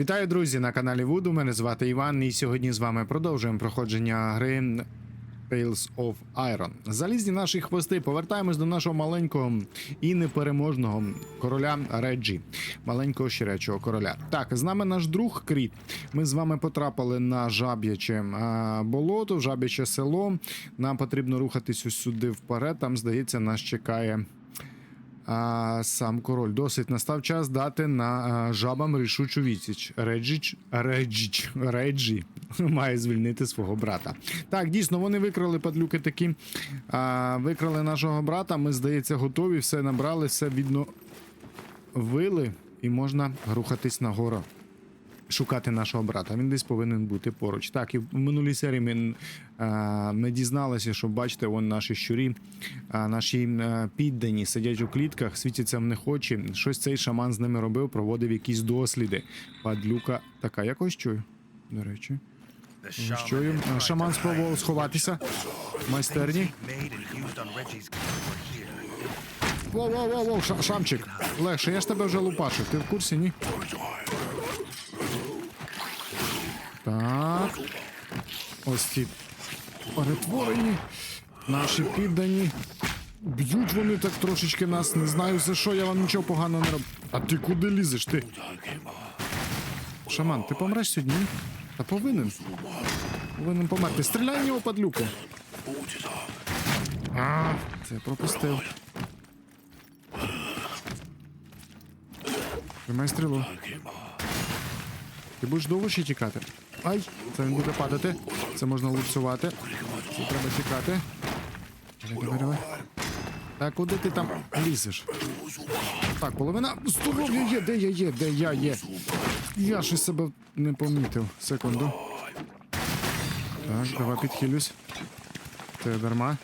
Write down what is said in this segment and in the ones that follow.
Вітаю, друзі, на каналі Вуду. Мене звати Іван, і сьогодні з вами продовжуємо проходження гри Tales of Iron. Залізні наші хвости. Повертаємось до нашого маленького і непереможного короля Реджі, маленького щиречого короля. Так, з нами наш друг Кріт. Ми з вами потрапили на жаб'яче а, болото, в жаб'яче село. Нам потрібно рухатись сюди вперед. Там, здається, нас чекає. А сам король досить настав час дати на а, жабам рішучу відсіч. Реджіч, Реджіч, Реджі має звільнити свого брата. Так, дійсно, вони викрали падлюки такі. А, викрали нашого брата. Ми, здається, готові, все набрали, все відновили, і можна рухатись нагору. Шукати нашого брата. Він десь повинен бути поруч. Так, і в минулій серії ми, а, ми дізналися, що бачите, вон наші щурі, наші піддані сидять у клітках, світяться в них очі. Щось цей шаман з ними робив, проводив якісь досліди. Падлюка така, я когось чую. До речі, чую. Шаман спробував сховатися. Майстерні. Воу, воу, воу, воу, шамчик. Легше, я ж тебе вже лупашив. Ти в курсі, ні? Так. Ось ці перетворені. Наші піддані. Б'ють вони так трошечки нас. Не знаю за що, я вам нічого поганого не роблю. А ти куди лізеш? Ти? Шаман, ти помреш сьогодні? ні? Та повинен. Повинен померти. Стріляй в нього падлюку. А, це я пропустив. Тримай стрілу. Ти будеш довго ще тікати? Ай, це він буде падати. Це можна лупцювати. Це треба тікати. Давай, давай, давай. Так, куди ти там лізеш? Так, половина здоров'я є, де я є, де я є. Я щось себе не помітив. Секунду. Так, давай підхилюсь. Це дарма.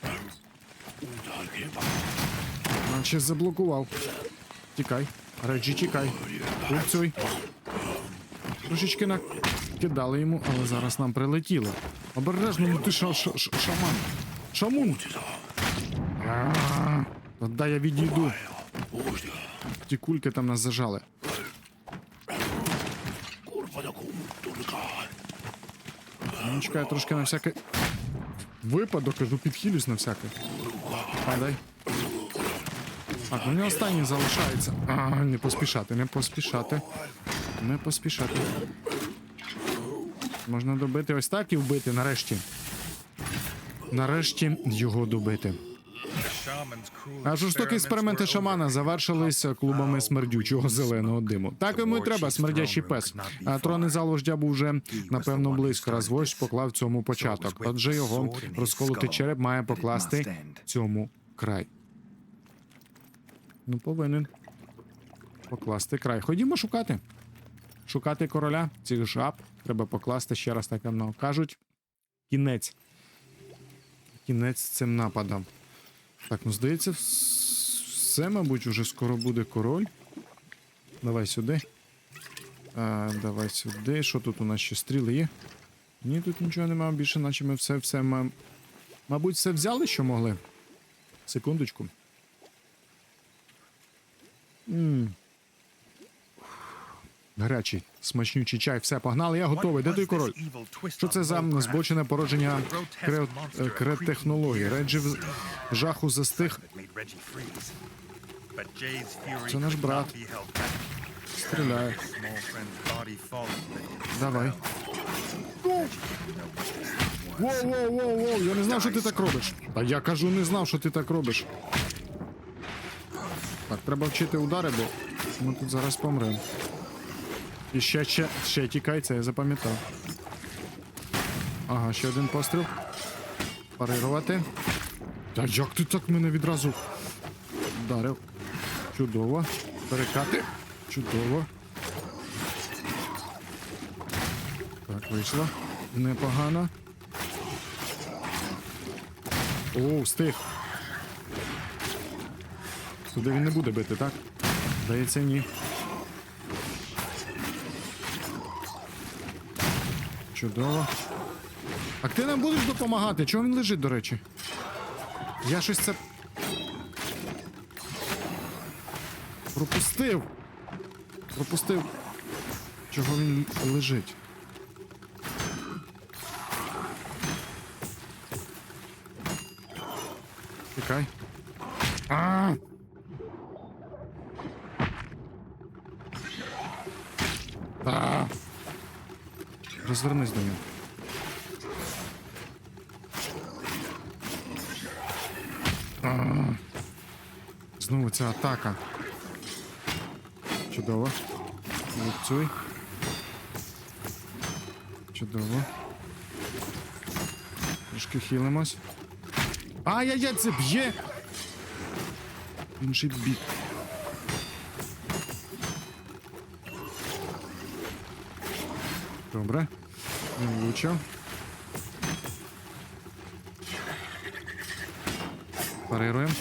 Наче заблокував. Тікай. Реджі, тікай. Лупцюй. Трошечки накидали йому, але зараз нам прилетіло. Обережно, ну ти ша, ша, ша- шаман. Шамун. А, Дай я відійду. Ті кульки там нас зажали. Ну, чекай, трошки на всякий випадок, кажу, підхилюсь на всякий. Падай. Так, у нього останній залишається. А, не поспішати, не поспішати. Не поспішати. Можна добити ось так і вбити нарешті. Нарешті його добити. А жорстокі експерименти шамана завершилися клубами смердючого зеленого диму. Так йому й треба, смердячий пес. А тронний зал вождя був вже напевно близько. Раз вождь поклав цьому початок. Отже, його розколотий череп має покласти цьому край. Ну, повинен покласти край. Ходімо шукати. Шукати короля цих жаб. Треба покласти ще раз, так нам кажуть. Кінець. Кінець цим нападом. Так, ну здається, все, мабуть, уже скоро буде король. Давай сюди. А, давай сюди. Що тут у нас ще стріли є? Ні, тут нічого немає більше, наче ми все, все маємо. Мабуть, все взяли, що могли. Секундочку. Гарячий, смачнючий чай, все, погнали, я готовий. Де той король? Що це за збочене породження кре... е, кретехнології? Реджі в жаху застиг. Це наш брат. Стріляє. Давай. Воу, воу, воу, воу, я не знав, що ти так робиш. Та я кажу, не знав, що ти так робиш. Так, треба вчити удари, бо ми тут зараз помремо. І ще, ще, ще тікай, це я запам'ятав. Ага, ще один постріл. Парирувати. Та як ти так мене відразу вдарив? Чудово. Перекати. Чудово. Так, вийшло. Непогано. О, встиг. Туди він не буде бити, так? Здається, ні. Чудово. А ти нам будеш допомагати? Чого він лежить, до речі? Я щось це. Пропустив. Пропустив. Чого він лежить? Тікай. А! А! Розвернись до нього. Знову ця атака. Чудово. Лупцюй. Чудово. Трошки хилимось. Ай-яй-яй, це б'є! Інший бік. Добре. Не влучив. Парируємо.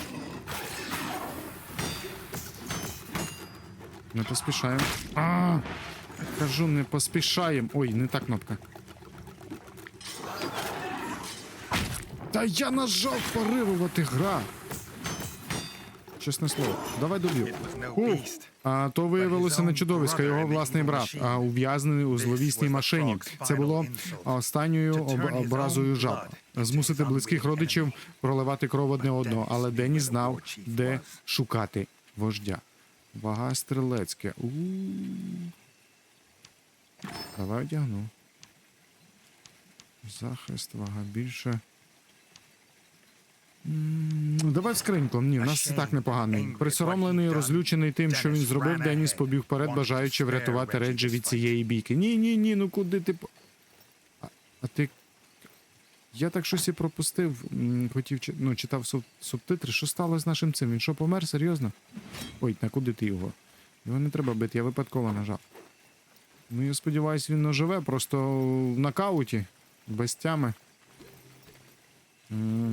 Не поспішаємо. А! Кажу, не поспішаємо. Ой, не та кнопка. Та я нажав парирувати гра. Чесне слово. Давай доб'ю. А то виявилося не чудовисько, його власний брат, а ув'язнений у зловісній машині. Це було останньою образою жаб. Змусити близьких родичів проливати кров одне одного, але Дені знав, де шукати вождя. Вага стрілецьке. у Давай одягну. Захист, вага більше. Давай в скриньку. Ні, в нас і так непоганий. Присоромлений, розлючений тим, що він зробив, Деніс побіг вперед, бажаючи врятувати Реджі від цієї бійки. Ні, ні, ні, ну куди ти. А, а ти. Я так щось і пропустив. Хотів ну, читав суб- субтитри. Що сталося з нашим цим? Він що, помер? Серйозно? Ой, на куди ти його? Його не треба бити, я випадково нажав. Ну, я сподіваюся, він оживе, просто в нокауті, без тями.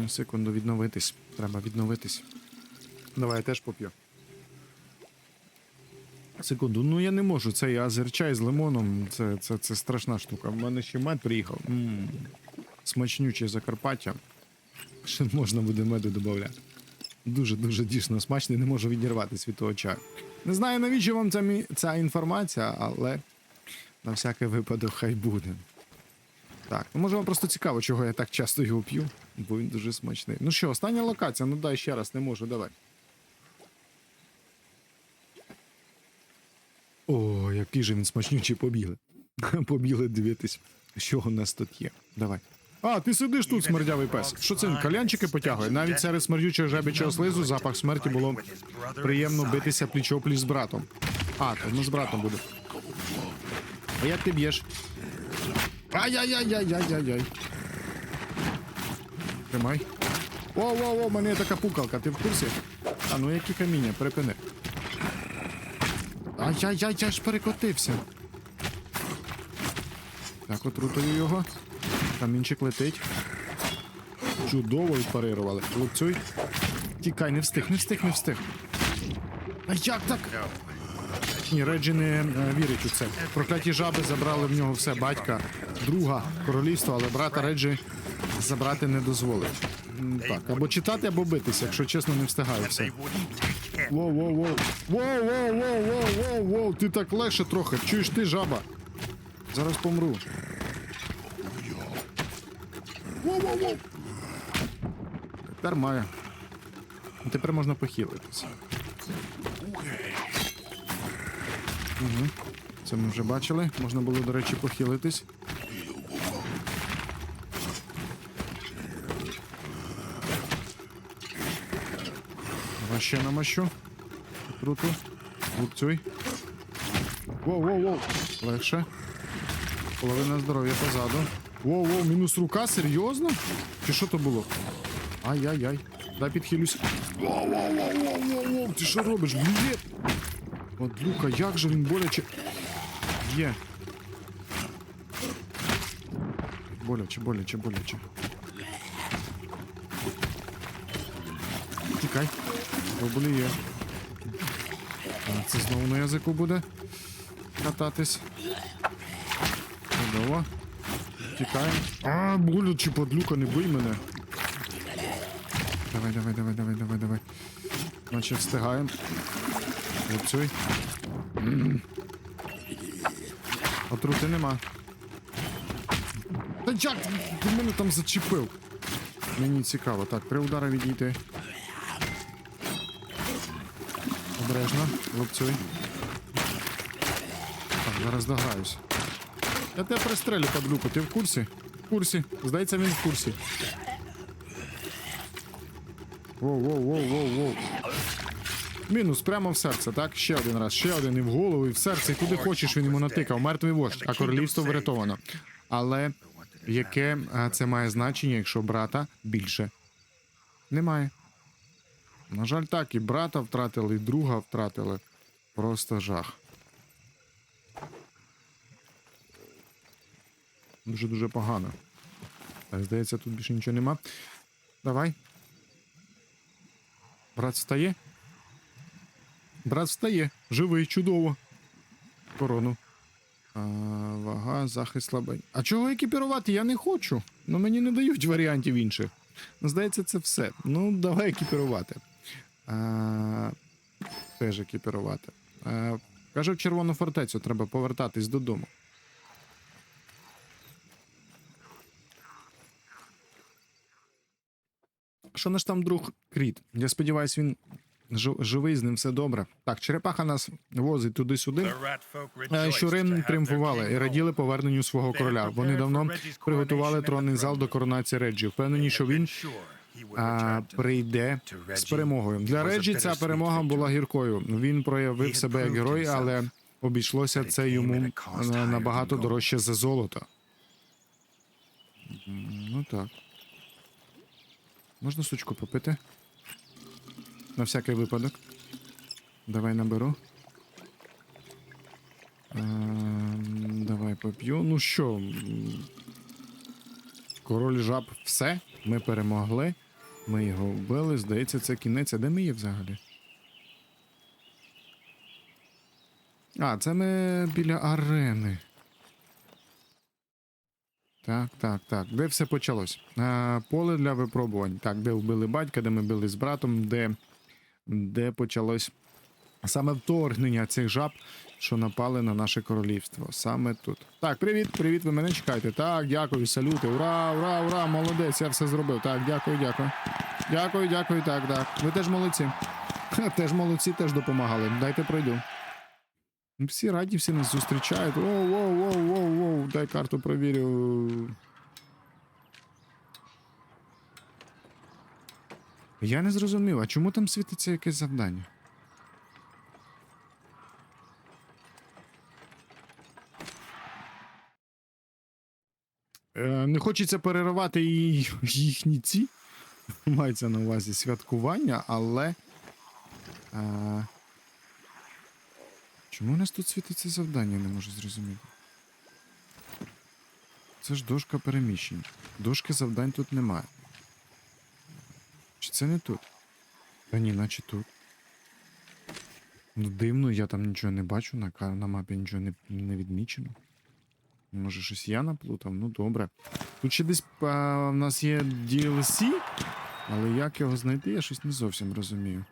Секунду, відновитись. Треба відновитись. Давай я теж поп'ю. Секунду, ну я не можу. Цей азерчай з лимоном. Це, це, це страшна штука. В мене ще мед приїхав. м Смачнюче Закарпаття. Ще можна буде меду додати. Дуже-дуже дійсно смачний, не можу відірватися від того чаю. Не знаю, навіщо вам ця, ця інформація, але на всякий випадок хай буде. Так, ну може вам просто цікаво, чого я так часто його п'ю, бо він дуже смачний. Ну що, остання локація, ну дай ще раз, не можу, давай. О, який же він смачнючий побігли. Побігли дивитись, що у нас тут є. Давай. А, ти сидиш тут, смердявий пес. Що це він калянчики потягує? Навіть серед смердючого жабічого слизу запах смерті було приємно битися пліч-опліч з братом. А, то ми з братом буде. А як ти б'єш? Ай-яй-яй-яй-яй-яй. Тримай. Воу-воу-воу, мене є така пукалка, ти в курсі? А ну які каміння, припини. Ай-яй-яй, я ж перекотився. Так, отрутую його. Камінчик летить. Чудово відпарирували. Лупцюй. Тікай, не встиг, не встиг, не встиг. А як так? Ні, Реджі не вірить у це. Прокляті жаби забрали в нього все батька, друга, королівство, але брата Реджі забрати не дозволить. Так, або читати, або битися, якщо чесно, не встигаю все. Воу, воу, воу. Воу, воу, воу, воу, воу, воу. Ти так легше трохи. Чуєш ти, жаба? Зараз помру. Воу, воу, воу. Тепер має. Тепер можна похилитися. Угу. Це ми вже бачили. Можна було, до речі, похилитись. Ще намащу. Круто. Лупцюй. Воу-воу-воу. Легше. Половина здоров'я позаду. Воу-воу, мінус рука, серйозно? Чи що то було? Ай-яй-яй. Дай підхилюсь. Воу-воу-воу-воу-воу-воу. Ти що робиш? Блє. От Люка, як же він боляче. Є. Боляче, боляче, боляче. Тікай. Пробліє. А, це знову на язику буде. Кататись. Чудово. Тікаємо. А, боляче, подлюка, не бий мене. Давай, давай, давай, давай, давай, давай. Значить, встигаємо. Працюй. Отрути нема. Та як ти мене там зачепив? Мені цікаво. Так, три удари відійти. Обережно, лупцюй. Так, зараз дограюсь. Я тебе пристрелю, падлюку, ти в курсі? В курсі. Здається, він в курсі. Воу, воу, воу, воу, воу. Мінус прямо в серце, так? Ще один раз, ще один і в голову, і в серце, і куди хочеш він йому натикав. Мертвий вождь, а королівство врятовано. Але яке це має значення, якщо брата більше немає? На жаль, так, і брата втратили, і друга втратили. Просто жах. Дуже-дуже погано. Так, здається, тут більше нічого нема. Давай. Брат встає. Брат встає. Живий, чудово. Корону. А, вага, захист слабень. А чого екіпірувати? Я не хочу. Ну мені не дають варіантів інших. Ну, здається, це все. Ну, давай екіпірувати. А, теж екіпірувати. А, каже, в червону фортецю треба повертатись додому. Що наш там друг Кріт? Я сподіваюся, він живий, з ним все добре. Так, черепаха нас возить туди-сюди. Е, Щури тріумфували і раділи поверненню свого короля. Вони давно приготували тронний зал до коронації Реджі. Впевнені, що він а, прийде з перемогою. Для Реджі ця перемога була гіркою. Він проявив себе як герой, але обійшлося це йому набагато дорожче за золото. Ну так. Можна сучку попити? На всякий випадок. Давай наберу. Ем, давай поп'ю. Ну що? Король жаб все. Ми перемогли. Ми його вбили. Здається, це кінець. А де ми є взагалі? А, це ми біля арени. Так, так, так. Де все почалось? А, поле для випробувань. Так, де вбили батька, де ми били з братом, де, де почалось саме вторгнення цих жаб, що напали на наше королівство. Саме тут. Так, привіт, привіт, ви мене чекаєте. Так, дякую, салюти. Ура, ура, ура, молодець, я все зробив. Так, дякую, дякую. Дякую, дякую, так, так. Ви теж молодці. Теж молодці, теж допомагали. Дайте пройду. Всі раді, всі нас зустрічають. Воу, воу, воу, воу, воу. Дай карту провірю. Я не зрозумів, а чому там світиться якесь завдання? Е, не хочеться переривати і їхні ці. Мається на увазі святкування, але. Е, Чому у нас тут світиться завдання, не можу зрозуміти. Це ж дошка переміщень. Дошки завдань тут немає. Це не тут? Та ні, наче тут. Ну, дивно, я там нічого не бачу, на, на мапі нічого не, не відмічено. Може, щось я наплутав? Ну добре. Тут ще десь а, в нас є DLC, але як його знайти, я щось не зовсім розумію.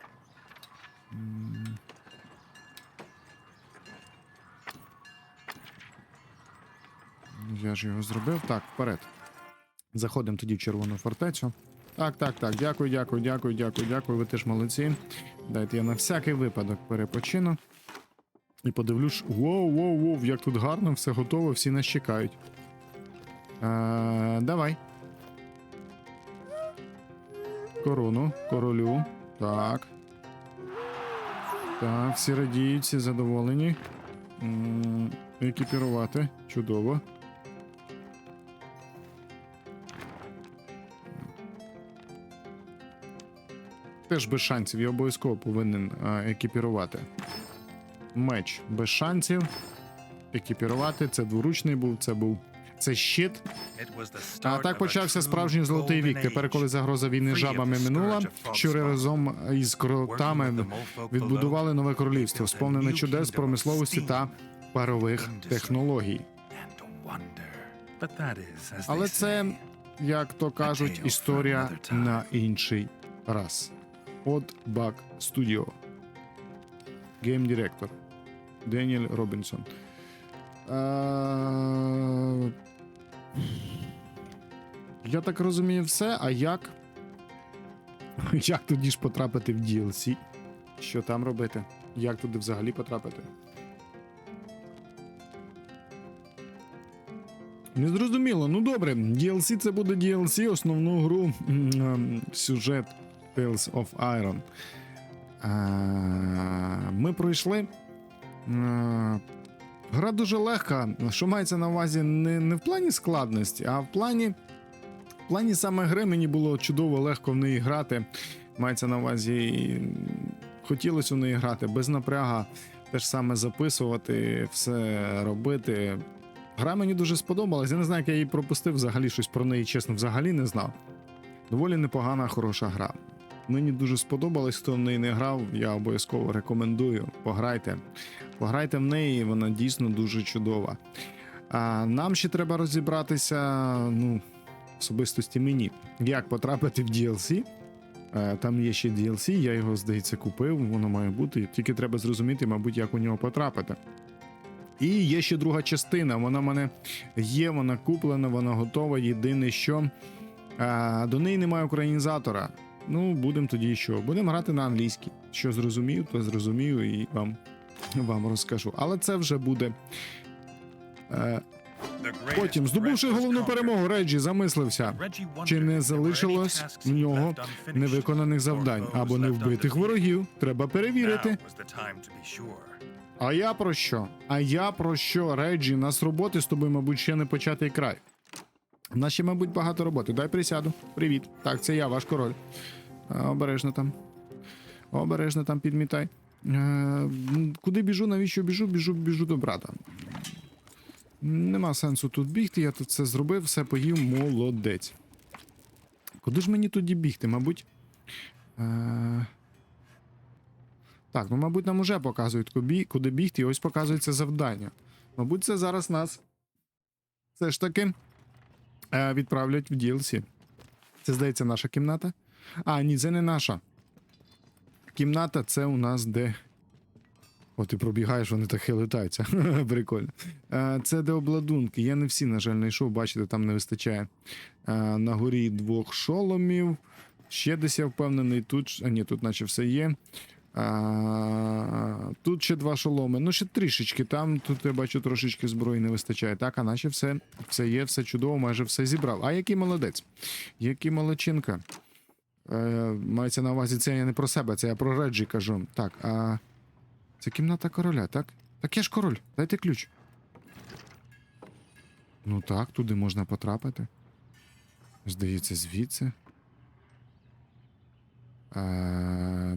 Я ж його зробив. Так, вперед. Заходимо тоді в червону фортецю. Так, так, так. Дякую, дякую, дякую, дякую, дякую. Ви теж молодці. Дайте я на всякий випадок перепочину. І подивлюсь. Воу, воу, воу, як тут гарно, все готово, всі нас чекають. Е, давай. Корону, королю. Так. Так, всі радіють, всі задоволені. Екіпірувати. Чудово. Теж без шансів, я обов'язково повинен а, екіпірувати. Меч без шансів. Екіпірувати. Це дворучний був, це був. Це щит. А так почався справжній золотий вік. Тепер, коли загроза війни жабами минула, щури разом із кротами відбудували нове королівство, сповнене чудес промисловості та парових технологій. Але це, як то кажуть, історія на інший раз. От Баг Studio. Гейм директор Деніель Робінсон. Я так розумію, все. А як? Як тоді ж потрапити в DLC? Що там робити? Як туди взагалі потрапити? Незрозуміло. Ну добре, DLC це буде DLC, основну гру сюжет Tales of Iron. Ми пройшли. Гра дуже легка. Що мається на увазі не, не в плані складності, а в плані, в плані саме гри мені було чудово легко в неї грати. Мається на увазі, хотілося в неї грати без напряга, теж саме записувати, все робити. Гра мені дуже сподобалась. Я не знаю, як я її пропустив, взагалі щось про неї, чесно, взагалі не знав. Доволі непогана, хороша гра. Мені дуже сподобалось, хто в неї не грав, я обов'язково рекомендую. Пограйте. Пограйте в неї, вона дійсно дуже чудова. А нам ще треба розібратися, ну, особистості мені, як потрапити в DLC. Е, Там є ще DLC, я його, здається, купив, воно має бути. Тільки треба зрозуміти, мабуть, як у нього потрапити. І є ще друга частина. Вона в мене є, вона куплена, вона готова. Єдине, що е, до неї немає українізатора. Ну, будемо тоді що? Будемо грати на англійській. Що зрозумію, то зрозумію і вам, вам розкажу. Але це вже буде. Е, потім, здобувши головну перемогу, Реджі замислився, чи не залишилось в нього невиконаних завдань або невбитих ворогів. Треба перевірити. А я про що? А я про що, Реджі? Нас роботи з тобою, мабуть, ще не початий край. У нас ще, мабуть, багато роботи. Дай присяду. Привіт. Так, це я, ваш король. А, обережно там. Обережно там підмітай. Е, куди біжу, навіщо біжу? Біжу, біжу до брата. Нема сенсу тут бігти, я тут все зробив, все поїв, молодець. Куди ж мені тоді бігти, мабуть? Е... Так, ну, мабуть, нам уже показують, куди, бігти, і ось показується завдання. Мабуть, це зараз нас все ж таки е, відправлять в DLC. Це, здається, наша кімната. А, ні, це не наша. Кімната це у нас де. О, ти пробігаєш, вони так хилитаються. Прикольно. Це де обладунки. Я не всі, на жаль, знайшов, бачите, там не вистачає. На горі двох шоломів. Ще десь я впевнений, тут. А ні, тут наче все є. А, тут ще два шоломи. Ну, ще трішечки. Там тут я бачу трошечки зброї не вистачає. Так, а наче все, все є, все чудово, майже все зібрав. А який молодець? Який молодчинка. Е, мається на увазі, це я не про себе, це я про Реджі кажу. Так, а. Це кімната короля, так? Так я ж король, дайте ключ. Ну так, туди можна потрапити. Здається, звідси. А,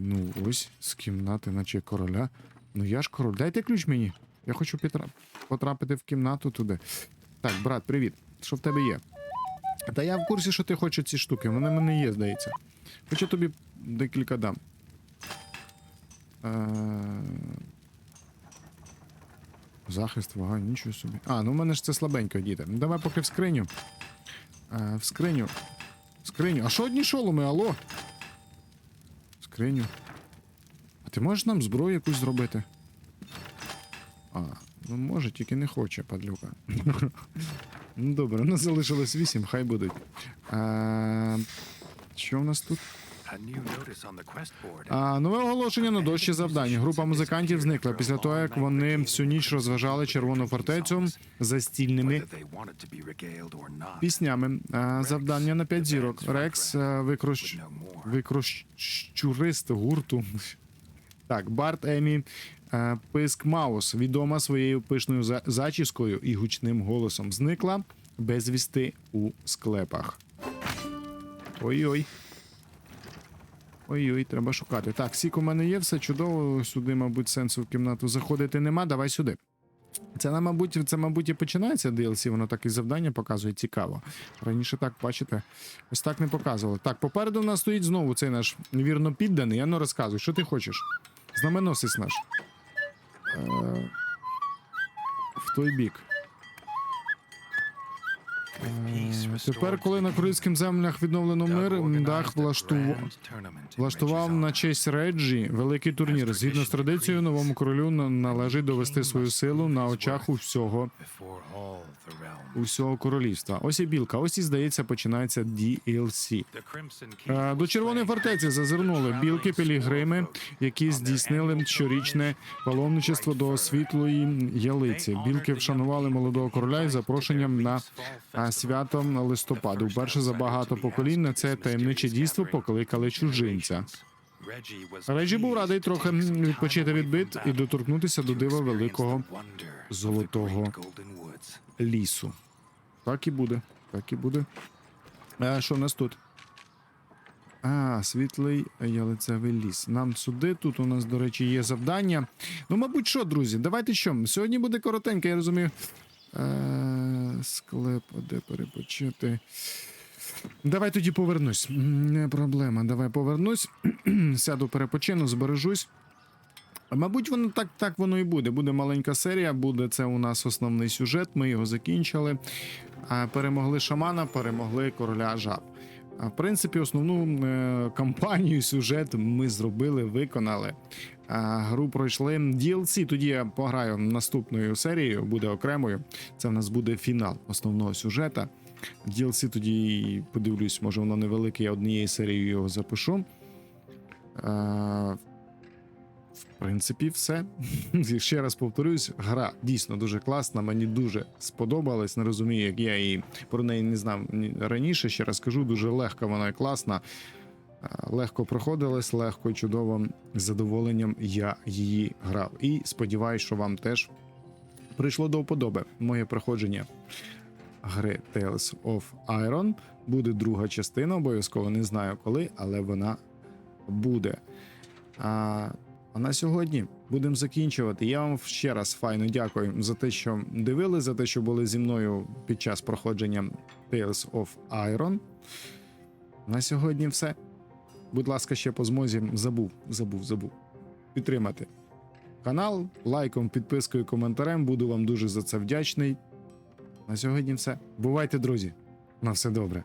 ну, ось з кімнати, наче короля. Ну я ж король. Дайте ключ мені. Я хочу потрапити в кімнату туди. Так, брат, привіт. Що в тебе є? Та я в курсі, що ти хочеш ці штуки. Вони в мене є, здається. Хочу тобі декілька дам. Е, Захист, вага, нічого собі. А, ну в мене ж це слабенько, діти. Ну давай поки в скриню. Е, В скриню. В скриню. А що одні шоломи, алло? В скриню. А ти можеш нам зброю якусь зробити? А, ну може, тільки не хоче, падлюка. ну добре, у нас залишилось вісім, хай будуть. Е, Що в нас тут? А, нове оголошення на дощі завдань. Група музикантів зникла після того, як вони всю ніч розважали червону фортецю за стільними піснями. А, завдання на 5 зірок. Рекс а, викрощ... викрощурист гурту. Так, Барт Емі а, Писк Маус, відома своєю пишною зачіскою і гучним голосом, зникла безвісти у склепах. Ой-ой. Ой-ой, треба шукати. Так, сік у мене є, все чудово. Сюди, мабуть, сенсу в кімнату заходити нема. Давай сюди. Це, мабуть, це, мабуть, і починається DLC, воно так і завдання показує цікаво. Раніше так, бачите, ось так не показували. Так, попереду в нас стоїть знову цей наш вірно підданий. Я ну розказуй, що ти хочеш? Знаменосець наш. Е, в той бік. Тепер, коли на корейських землях відновлено мир, Мдах влаштував влаштував на честь Реджі великий турнір. Згідно з традицією, новому королю на- належить довести свою силу на очах у всього усього королівства. Ось і білка. Ось і здається, починається DLC. Е, До червоної фортеці зазирнули білки пілігрими, які здійснили щорічне паломничество до світлої ялиці. Білки вшанували молодого короля із запрошенням на а, свято листопаду. Вперше за багато поколінь на це таємниче дійство покликали чужинця. Реджі був радий трохи відпочити від бит і доторкнутися до дива великого золотого лісу. Так і буде. Так і буде. А що в нас тут? А, світлий ялицевий ліс. Нам сюди. Тут у нас, до речі, є завдання. Ну, мабуть, що, друзі, давайте що? Сьогодні буде коротенько, я розумію. Е, склеп, де перепочити. Давай тоді повернусь. Не проблема. Давай повернусь. Сяду, перепочину, збережусь. Мабуть, воно так, так воно і буде. Буде маленька серія, буде це у нас основний сюжет. Ми його закінчили. Перемогли шамана, перемогли короля жаб. А в принципі, основну е, кампанію, сюжет ми зробили, виконали. Гру пройшли. DLC тоді я пограю наступною серією, буде окремою. Це в нас буде фінал основного сюжета. DLC тоді подивлюсь, може воно невелике, я однією серією його запишу. В принципі, все. Ще раз повторюсь, гра дійсно дуже класна. Мені дуже сподобалась. Не розумію, як я її про неї не знав раніше. Ще раз кажу, дуже легка вона і класна. Легко проходилась, легко і чудово. З задоволенням я її грав. І сподіваюся, що вам теж прийшло до вподоби моє проходження гри Tales of Iron. Буде друга частина, обов'язково не знаю коли, але вона буде. А, а на сьогодні будемо закінчувати. Я вам ще раз файно дякую за те, що дивили, за те, що були зі мною під час проходження Tales of Iron. На сьогодні все. Будь ласка, ще по змозі забув, забув, забув. Підтримати канал лайком, підпискою, коментарем. Буду вам дуже за це вдячний. На сьогодні все. Бувайте, друзі. На все добре.